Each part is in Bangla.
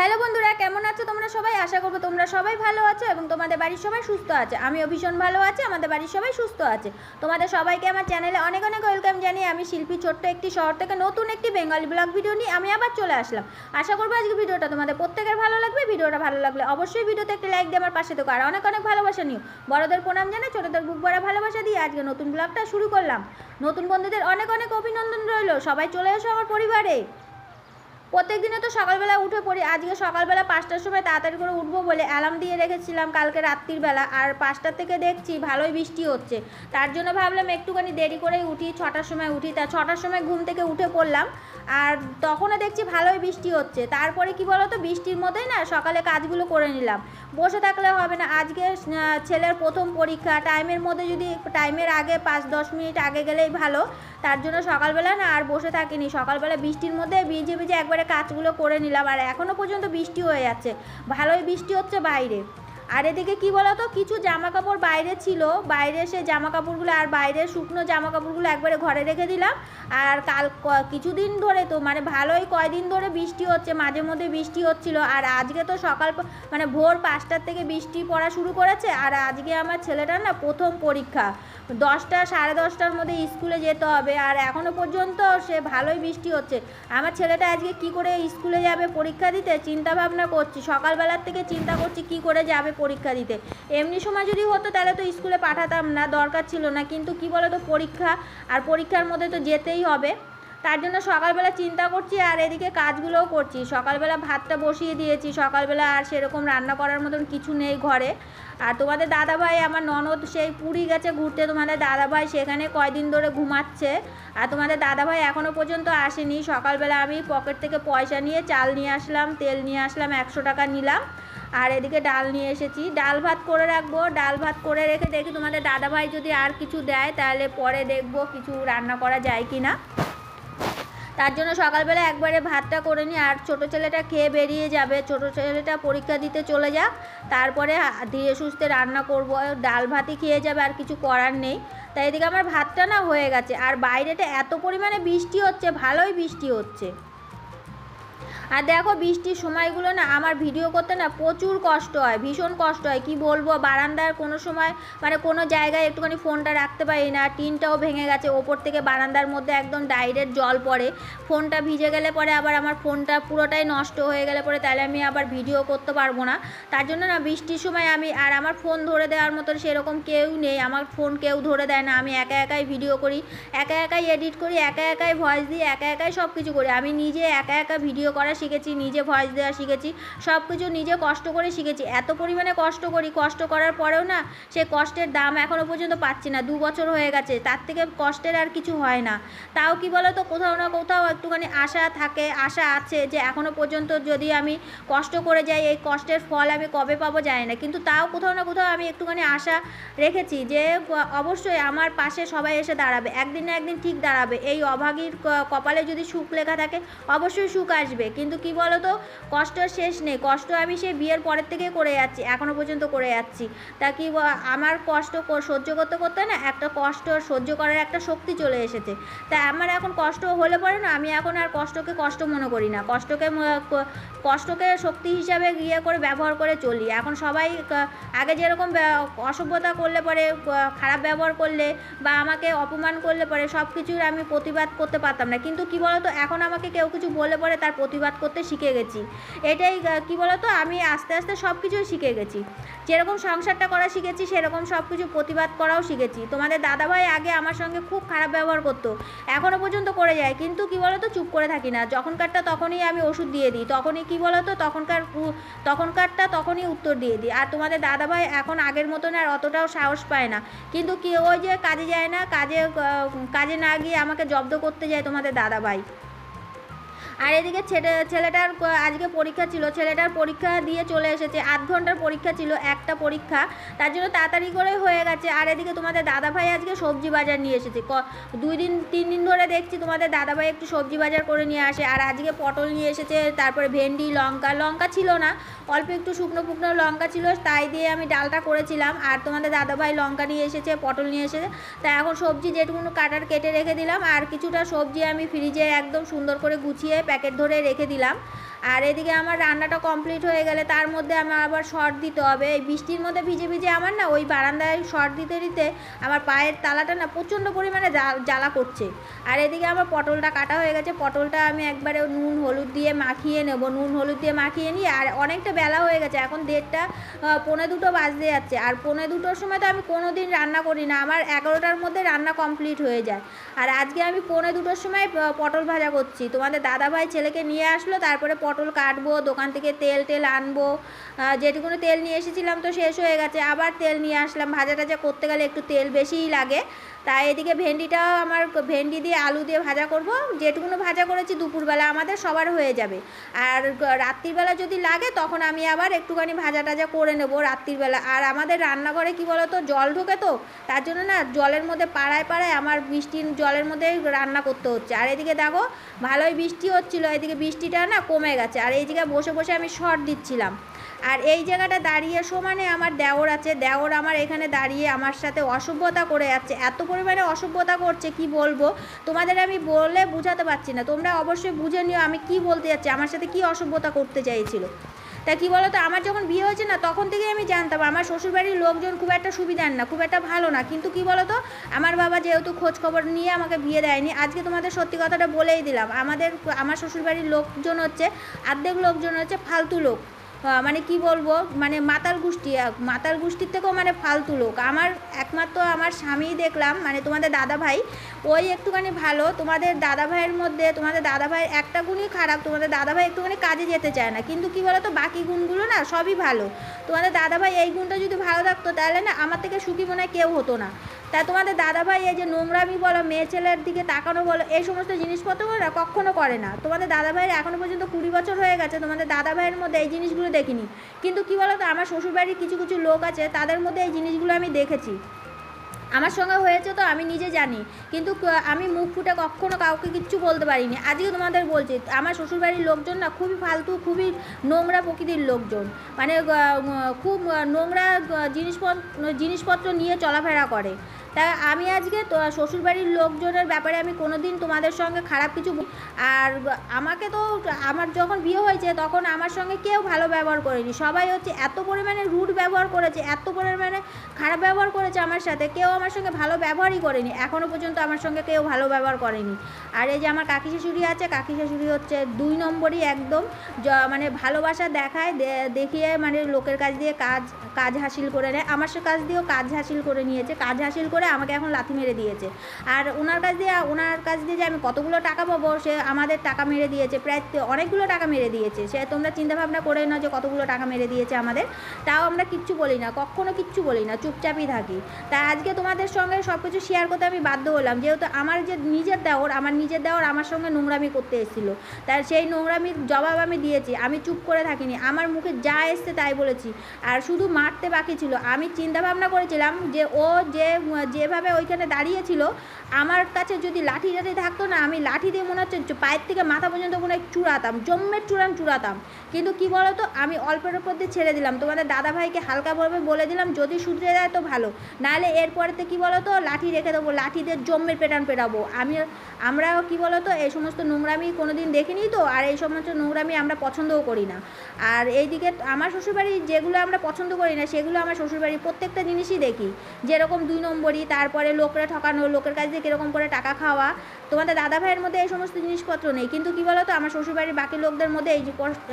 হ্যালো বন্ধুরা, কেমন আছো তোমরা সবাই? আশা করব তোমরা সবাই ভালো আছো এবং তোমাদের বাড়ির সবাই সুস্থ আছে। আমিও ভীষণ ভালো আছি, আমাদের বাড়ির সবাই সুস্থ আছে। তোমাদের সবাইকে আমার চ্যানেলে অনেক অনেক ওয়েলকাম জানিয়ে আমি শিল্পী ছোট্ট একটি শহর থেকে নতুন একটি বেঙ্গলি ব্লগ ভিডিও নিয়ে আমি আবার চলে আসলাম। আশা করব আজকে ভিডিওটা তোমাদের প্রত্যেকের ভালো লাগবে। ভিডিওটা ভালো লাগলে অবশ্যই ভিডিওতে একটি লাইক দিয়ে আমার পাশে থেকো। আর অনেক অনেক ভালোবাসা নিও। বড়দের প্রণাম জানাই ছোটদের বুক ভরা ভালোবাসা দিয়ে আজকে নতুন ব্লগটা শুরু করলাম। নতুন বন্ধুদের অনেক অনেক অভিনন্দন রইল। সবাই চলে এসো আমার পরিবারে। প্রত্যেক দিনে তো সকালবেলা উঠে পড়ি। আজকে সকালবেলা পাঁচটার সময় তাড়াতাড়ি করে উঠবো বলে অ্যালার্ম দিয়ে রেখেছিলাম কালকে রাত্রির বেলা। আর পাঁচটার থেকে দেখছি ভালোই বৃষ্টি হচ্ছে। তার জন্য ভাবলাম একটুখানি দেরি করেই উঠি, ছটার সময় উঠি। তা ছটার সময় ঘুম থেকে উঠে পড়লাম আর তখনও দেখছি ভালোই বৃষ্টি হচ্ছে। তারপরে কি বলো তো বৃষ্টির মধ্যেই না সকালে কাজগুলো করে নিলাম। বসে থাকলে হবে না। আজকে ছেলের প্রথম পরীক্ষা। টাইমের মধ্যে যদি টাইমের আগে পাঁচ, দশ মিনিট আগে গেলেই ভালো। তার জন্য সকালবেলা না আর বসে থাকিনি। সকালবেলা বৃষ্টির মধ্যে ভিজে ভিজে একবারে কাজগুলো করে নিলাম আর এখনও পর্যন্ত বৃষ্টি হয়ে যাচ্ছে। ভালোই বৃষ্টি হচ্ছে বাইরে। আর এদিকে কি বলতো, কিছু জামা কাপড় বাইরে ছিল, বাইরে সে জামা কাপড়গুলো আর বাইরে শুকনো জামা কাপড়গুলো একবারে ঘরে রেখে দিলাম। আর কাল কিছুদিন ধরে তো মানে ভালোই কয়দিন ধরে বৃষ্টি হচ্ছে, মাঝে মধ্যে বৃষ্টি হচ্ছিল। আর আজকে তো সকাল মানে ভোর পাঁচটার থেকে বৃষ্টি পড়া শুরু করেছে। আর আজকে আমার ছেলেটার না প্রথম পরীক্ষা। দশটা, সাড়ে দশটার মধ্যে স্কুলে যেতে হবে। আর এখনও পর্যন্ত সে ভালোই বৃষ্টি হচ্ছে। আমার ছেলেটা আজকে কি করে স্কুলে যাবে পরীক্ষা দিতে? চিন্তা ভাবনা করছি। সকালবেলার থেকে চিন্তা করছি কি করে যাবে পরীক্ষা দিতে। এমনি সময় যদি হতো তাহলে তো স্কুলে পাঠাতাম না, দরকার ছিল না। কিন্তু কি বলো তো পরীক্ষা আর পরীক্ষার মধ্যে তো যেতেই হবে। তার জন্য সকালবেলা চিন্তা করছি আর এদিকে কাজগুলোও করছি। সকালবেলা ভাতটা বসিয়ে দিয়েছি। সকালবেলা আর সেরকম রান্না করার মতন কিছু নেই ঘরে। আর তোমাদের দাদাভাই, আমার ননদ, সেই পুরী গেছে ঘুরতে। তোমাদের দাদাভাই সেখানে কয়দিন ধরে ঘুমাচ্ছে। আর তোমাদের দাদাভাই এখনও পর্যন্ত আসেনি। সকালবেলা আমি পকেট থেকে পয়সা নিয়ে চাল নিয়ে আসলাম, তেল নিয়ে আসলাম, একশো টাকা নিলাম। আর এদিকে ডাল নিয়ে এসেছি। ডাল ভাত করে রাখব। ডাল ভাত করে রেখে দেখি তোমাদের দাদাভাই যদি আর কিছু দেয়, তাহলে পরে দেখব কিছু রান্না করা যায় কি না তার জন্য সকালবেলা একবারে ভাতটা করে নিই। আর ছোটো ছেলেটা খেয়ে বেরিয়ে যাবে। ছোটো ছেলেটা পরীক্ষা দিতে চলে যাক। তারপরে ধীরে সুস্থে রান্না করব। ডাল ভাতই খেয়ে যাবে, আর কিছু করার নেই। তাই এদিকে আমার ভাতটা না হয়ে গেছে। আর বাইরেটা এত পরিমাণে বৃষ্টি হচ্ছে, ভালোই বৃষ্টি হচ্ছে। আর দেখো বৃষ্টির সময়গুলো না, আমার ভিডিও করতে না প্রচুর কষ্ট হয়, ভীষণ কষ্ট হয়। কি বলব, বারান্দার কোনো সময় মানে কোনো জায়গায় একটুখানি ফোনটা রাখতে পারি না, টিনটাও ভেঙে গেছে, ওপর থেকে বারান্দার মধ্যে একদম ডাইরেক্ট জল পড়ে। ফোনটা ভিজে গেলে পরে আবার আমার ফোনটা পুরোটাই নষ্ট হয়ে গেলে পরে তাহলে আমি আবার ভিডিও করতে পারব না। তার জন্য না বৃষ্টির সময় আমি আর আমার ফোন ধরে দেওয়ার মতন সেরকম কেউ নেই, আমার ফোন কেউ ধরে দেয় না, আমি একা একাই ভিডিও করি, একা একাই এডিট করি, একা একাই ভয়েস দিই, একা একাই সব কিছু করি। আমি নিজে একা একা ভিডিও করা শিখেছি, নিজে ভয়েস দেওয়া শিখেছি সব কিছু নিজে কষ্ট করে শিখেছি। এত পরিমাণে কষ্ট করি, কষ্ট করার পরেও না সে কষ্টের দাম এখনও পর্যন্ত পাচ্ছি না, দু বছর হয়ে গেছে, তার থেকে কষ্টের আর কিছু হয় না। তাও কি বলো তো কোথাও না কোথাও একটুখানি আশা থাকে, আশা আছে যে এখনও পর্যন্ত যদি আমি কষ্ট করে যাই, এই কষ্টের ফল আমি কবে পাবো জানি না। কিন্তু তাও কোথাও না কোথাও আমি একটুখানি আশা রেখেছি যে, অবশ্যই আমার পাশে সবাই এসে দাঁড়াবে, একদিন না একদিন ঠিক দাঁড়াবে। এই অভাগীর কপালে যদি সুখ লেখা থাকে, অবশ্যই সুখ আসবে। কিন্তু কি বলো তো কষ্টের শেষ নেই। কষ্ট আমি সেই বিয়ের পরের থেকে করে যাচ্ছি এখনও পর্যন্ত করে যাচ্ছি। তা কি আমার কষ্ট সহ্য করতে করতে না একটা কষ্ট সহ্য করার একটা শক্তি চলে এসেছে। তা আমার এখন কষ্ট হলে পরে না আমি এখন আর কষ্টকে কষ্ট মনে করি না। কষ্টকে কষ্টকে শক্তি হিসাবে ইয়ে করে ব্যবহার করে চলি। এখন সবাই আগে যেরকম অসভ্যতা করলে পরে খারাপ ব্যবহার করলে বা আমাকে অপমান করলে পরে সব কিছুর আমি প্রতিবাদ করতে পারতাম না। কিন্তু কি বলতো? এখন আমাকে কেউ কিছু বললে পরে তার প্রতিবাদ করতে শিখে গেছি। এটাই কি বলতো? আমি আস্তে আস্তে সব কিছুই শিখে গেছি। যেরকম সংসারটা করা শিখেছি, সেরকম সব কিছু প্রতিবাদ করাও শিখেছি। তোমাদের দাদাভাই আগে আমার সঙ্গে খুব খারাপ ব্যবহার করতো। এখনও পর্যন্ত করে যায়। কিন্তু কি বলতো? চুপ করে থাকি না। যখনকারটা তখনই আমি ওষুধ দিয়ে দিই। তখনই কি বলতো? তখনকার তখনকারটা তখনই উত্তর দিয়ে দিই। আর তোমাদের দাদাভাই এখন আগের মতন আর অতটাও সাহস পায় না। কিন্তু কি ওই যে কাজে যায় না, কাজে কাজে না গিয়ে আমাকে জব্দ করতে যায় তোমাদের দাদাভাই। আর এদিকে ছেলে, ছেলেটার আজকে পরীক্ষা ছিল। ছেলেটার পরীক্ষা দিয়ে চলে এসেছে। আধ ঘণ্টার পরীক্ষা ছিল, একটা পরীক্ষা। তার জন্য তাড়াতাড়ি করে হয়ে গেছে। আর এদিকে তোমাদের দাদাভাই আজকে সবজি বাজার নিয়ে এসেছে। দুই দিন, তিন দিন ধরে দেখছি তোমাদের দাদাভাই একটু সবজি বাজার করে নিয়ে আসে। আর আজকে পটল নিয়ে এসেছে, তারপরে ভেন্ডি, লঙ্কা। লঙ্কা ছিল না, অল্প একটু শুকনো ফুকনো লঙ্কা ছিল, তাই দিয়ে আমি ডালটা করেছিলাম। আর তোমাদের দাদাভাই লঙ্কা নিয়ে এসেছে, পটল নিয়ে এসেছে। তা এখন সবজি যেটুকুনো কাটার কেটে রেখে দিলাম। আর কিছুটা সবজি আমি ফ্রিজে একদম সুন্দর করে গুছিয়ে প্যাকেট ধরে রেখে দিলাম। আর এদিকে আমার রান্নাটা কমপ্লিট হয়ে গেলে তার মধ্যে আমার আবার শর্ট দিতে হবে। এই বৃষ্টির মধ্যে ভিজে ভিজে আমার না ওই বারান্দায় শর্ট দিতে দিতে আমার পায়ের তালাটা না প্রচণ্ড পরিমাণে জ্বালা করছে। আর এদিকে আমার পটলটা কাটা হয়ে গেছে। পটলটা আমি একবারে নুন, হলুদ দিয়ে মাখিয়ে নেব। নুন, হলুদ দিয়ে মাখিয়ে নিয়ে আর অনেকটা বেলা হয়ে গেছে। এখন দেড়টা পৌনে দুটো বাজতে যাচ্ছে। আর পৌনে দুটোর সময় তো আমি কোনো দিন রান্না করি না আমার এগারোটার মধ্যে রান্না কমপ্লিট হয়ে যায়। আর আজকে আমি পৌনে দুটোর সময় পটল ভাজা করছি। তোমাদের দাদাভাই ছেলেকে নিয়ে আসলো, তারপরে পটল কাটবো, দোকান থেকে তেল টেল আনব। যেটুকুনো তেল নিয়ে এসেছিলাম তো শেষ হয়ে গেছে। আবার তেল নিয়ে আসলাম। ভাজা টাজা করতে গেলে একটু তেল বেশিই লাগে। তাই এদিকে ভেন্ডিটাও আমার ভেন্ডি দিয়ে আলু দিয়ে ভাজা করব। যেটুকুনো ভাজা করেছি দুপুরবেলা আমাদের সবার হয়ে যাবে। আর রাত্রিবেলা যদি লাগে, তখন আমি আবার একটুখানি ভাজা টাজা করে নেব রাত্রিবেলা। আর আমাদের রান্নাঘরে কি বলো তো জল ঢোকে তো, তার জন্য না জলের মধ্যে পাড়ায় পাড়ায় আমার বৃষ্টির জলের মধ্যে রান্না করতে হচ্ছে। আর এদিকে দেখো, ভালোই বৃষ্টি হচ্ছিল, এদিকে বৃষ্টিটা না কমে গেছে। আর এই জায়গায় বসে বসে আমি শর্ট দিচ্ছিলাম। আর এই জায়গাটা দাঁড়িয়ে সমানে আমার দেওর আছে। দেওর আমার এখানে দাঁড়িয়ে আমার সাথে অসভ্যতা করে যাচ্ছে। এত পরিমাণে অসভ্যতা করছে, কি বলব? তোমাদের আমি বলে বোঝাতে পারছি না। তোমরা অবশ্যই বুঝে নিও আমি কি বলতে যাচ্ছি। আমার সাথে কি অসভ্যতা করতে চাইছিল? তা কি বলো তো আমার যখন বিয়ে হয়েছে না, তখন থেকে আমি জানতাম, আমার শ্বশুরবাড়ির লোকজন খুব একটা সুবিধার না, খুব একটা ভালো না। কিন্তু কি বলো তো আমার বাবা যেহেতু খোঁজ খবর নিয়ে আমাকে বিয়ে দেয়নি, আজকে তোমাদের সত্যি কথাটা বলেই দিলাম। আমাদের, আমার শ্বশুরবাড়ির লোকজন হচ্ছে, আর্ধেক লোকজন হচ্ছে ফালতু লোক। মানে কি বলব? মানে মাতাল গোষ্ঠী মাতাল গোষ্ঠীর থেকেও মানে ফালতু লোক। আমার একমাত্র আমার স্বামী দেখলাম মানে তোমাদের দাদা ভাই ওই একটুখানি ভালো। তোমাদের দাদা ভাইয়ের মধ্যে, তোমাদের দাদা ভাইয়ের একটা গুণই খারাপ, তোমাদের দাদা ভাই একটুখানি কাজে যেতে চায় না। কিন্তু কি বলো তো বাকি গুণগুলো না সবই ভালো। তোমাদের দাদা ভাই এই গুণটা যদি ভালো থাকতো, তাহলে না আমার থেকে সুখী মনে কেউ হতো না। তা তোমাদের দাদা ভাই এই যে নোংরামি বলো, মেয়ে ছেলের দিকে তাকানো বলো, এই সমস্ত জিনিসপত্রগুলো কখনো করে না। তোমাদের দাদা ভাইয়ের এখনও পর্যন্ত কুড়ি বছর হয়ে গেছে, তোমাদের দাদা ভাইয়ের মধ্যে এই জিনিসগুলো দেখিনি। কিন্তু কী বলো তো আমার শ্বশুরবাড়ির কিছু কিছু লোক আছে, তাদের মধ্যে এই জিনিসগুলো আমি দেখেছি। আমার সঙ্গে হয়েছে তো আমি নিজে জানি। কিন্তু আমি মুখ ফুটে কখনো কাউকে কিচ্ছু বলতে পারিনি। আজকে তোমাদের বলছি, আমার শ্বশুরবাড়ির লোকজন না খুবই ফালতু, খুবই নোংরা প্রকৃতির লোকজন। মানে খুব নোংরা জিনিসপত্র জিনিসপত্র নিয়ে চলাফেরা করে। তা আমি আজকে তো শ্বশুরবাড়ির লোকজনের ব্যাপারে আমি কোনো দিন তোমাদের সঙ্গে খারাপ কিছু আর আমাকে তো আমার যখন বিয়ে হয়েছে তখন আমার সঙ্গে কেউ ভালো ব্যবহার করেনি। সবাই হচ্ছে এত পরিমাণে রুট ব্যবহার করেছে, এত পরিমাণে খারাপ ব্যবহার করেছে আমার সাথে, কেউ আমার সঙ্গে ভালো ব্যবহারই করেনি। এখনও পর্যন্ত আমার সঙ্গে কেউ ভালো ব্যবহার করেনি। আর এই যে আমার কাকি শাশুড়ি আছে, কাকি শাশুড়ি হচ্ছে দুই নম্বরই একদম মানে ভালোবাসা দেখায় দেখিয়ে মানে লোকের কাছ দিয়ে কাজ কাজ হাসিল করে নেয়। আমার কাজ দিয়েও কাজ হাসিল করে নিয়েছে, কাজ হাসিল করে আমাকে এখন লাথি মেরে দিয়েছে। আর ওনার কাছ দিয়ে ওনার কাছ দিয়ে যে আমি কতগুলো টাকা পাবো, সে আমাদের টাকা মেরে দিয়েছে, প্রায় অনেকগুলো টাকা মেরে দিয়েছে। সে তোমরা চিন্তা ভাবনা করে না যে কতগুলো টাকা মেরে দিয়েছে আমাদের। তাও আমরা কিচ্ছু বলি না, কখনো কিচ্ছু বলি না, চুপচাপই থাকি। তাই আজকে তোমাদের সঙ্গে সব কিছু শেয়ার করতে আমি বাধ্য হলাম, যেহেতু আমার যে নিজের দেওর, আমার নিজের দেওর আমার সঙ্গে নোংরামি করতে এসেছিল। তাই সেই নোংরামির জবাব আমি দিয়েছি, আমি চুপ করে থাকিনি, আমার মুখে যা এসছে তাই বলেছি। আর শুধু মারতে বাকি ছিল, আমি চিন্তাভাবনা করেছিলাম যে ও যে যেভাবে ওইখানে দাঁড়িয়েছিল, আমার কাছে যদি লাঠি টাঠি থাকতো না, আমি লাঠি দিয়ে মনে হচ্ছে পায়ের থেকে মাথা পর্যন্ত মনে হয় চুড়াতাম, জম্মের চূড়ান চূড়াতাম। কিন্তু কি বলো তো আমি অল্পের উপর দিয়ে ছেড়ে দিলাম। তোমাদের দাদা ভাইকে হালকাভাবে বলে দিলাম, যদি শুধরে দেয় তো ভালো। নাহলে এরপরেতে কি বলো তো লাঠি রেখে দেবো, লাঠি দিয়ে জম্মের পেটান পেটাবো। আমি, আমরাও কি বলো তো এই সমস্ত নোংরামি কোনো দিন দেখিনি তো, আর এই সমস্ত নোংরামি আমরা পছন্দও করি না। আর এইদিকে আমার শ্বশুরবাড়ি যেগুলো আমরা পছন্দ করি না, সেগুলো আমার শ্বশুরবাড়ির প্রত্যেকটা জিনিসই দেখি। যেরকম দুই নম্বরই তারপরে লোকরা ঠকানো, লোকের কাছ থেকে কীরকম করে টাকা খাওয়া। তোমাদের দাদা ভাইয়ের মধ্যে এই সমস্ত জিনিসপত্র নেই। কিন্তু কী বলো তো আমার শ্বশুরবাড়ির বাকি লোকদের মধ্যে এই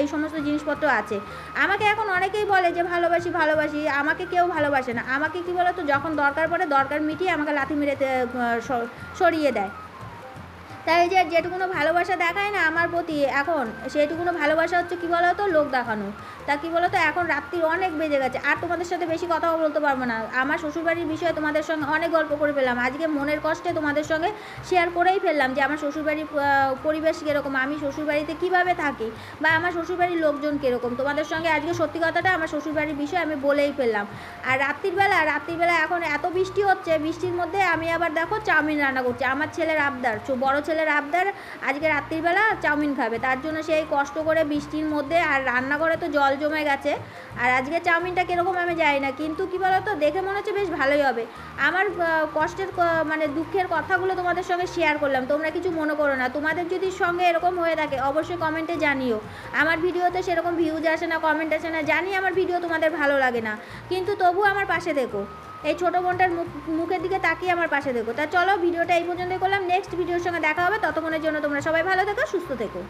এই সমস্ত জিনিসপত্র আছে। আমাকে এখন অনেকেই বলে যে ভালোবাসি ভালোবাসি, আমাকে কেউ ভালোবাসে না। আমাকে কী বলো তো যখন দরকার পড়ে দরকার মিটিয়ে আমাকে লাথি মেরে সরিয়ে দেয়। তাই যে যেটুকুনো ভালোবাসা দেখায় না আমার প্রতি এখন, সেটুকুনো ভালোবাসা হচ্ছে কি বলো তো লোক দেখানো। তা কি বলো তো এখন রাত্রির অনেক বেজে গেছে। আর তোমাদের সাথে বেশি কথাও বলতে পারব না। আমার শ্বশুরবাড়ির বিষয়ে তোমাদের সঙ্গে অনেক গল্প করে ফেললাম। আজকে মনের কষ্টে তোমাদের সঙ্গে শেয়ার করেই ফেললাম যে আমার শ্বশুরবাড়ির পরিবেশ কীরকম? আমি শ্বশুরবাড়িতে কীভাবে থাকি? বা আমার শ্বশুরবাড়ির লোকজন কীরকম? তোমাদের সঙ্গে আজকে সত্যি কথাটা আমার শ্বশুরবাড়ির বিষয়ে আমি বলেই ফেললাম। আর রাত্রির বেলা রাত্রির বেলা এখন এত বৃষ্টি হচ্ছে, বৃষ্টির মধ্যে আমি আবার দেখো চাউমিন রান্না করছি। আমার ছেলের আবদার বড় ছেলে ছেলের আবদার, আজকে রাত্রিবেলা চাউমিন খাবে। তার জন্য সেই কষ্ট করে বৃষ্টির মধ্যে আর রান্নাঘরে তো জল জমে গেছে। আর আজকে চাউমিনটা কীরকম আমি জানি না, কিন্তু কী বলো তো দেখে মনে হচ্ছে বেশ ভালোই হবে। আমার কষ্টের মানে দুঃখের কথাগুলো তোমাদের সঙ্গে শেয়ার করলাম। তোমরা কিছু মনে করো না। তোমাদের যদি সঙ্গে এরকম হয়ে থাকে, অবশ্যই কমেন্টে জানিও। আমার ভিডিওতে সেরকম ভিউজ আসে না কমেন্ট আসে না, জানি আমার ভিডিও তোমাদের ভালো লাগে না। কিন্তু তবু আমার পাশে দেখো। এই ছোটো বোনটার মুখ, মুখের দিকে তাকিয়ে আমার পাশে দেখো। তা চলো, ভিডিওটা এই পর্যন্ত করলাম। নেক্সট ভিডিওর সঙ্গে দেখা হবে। ততক্ষণের জন্য তোমরা সবাই ভালো থেকো, সুস্থ থেকো।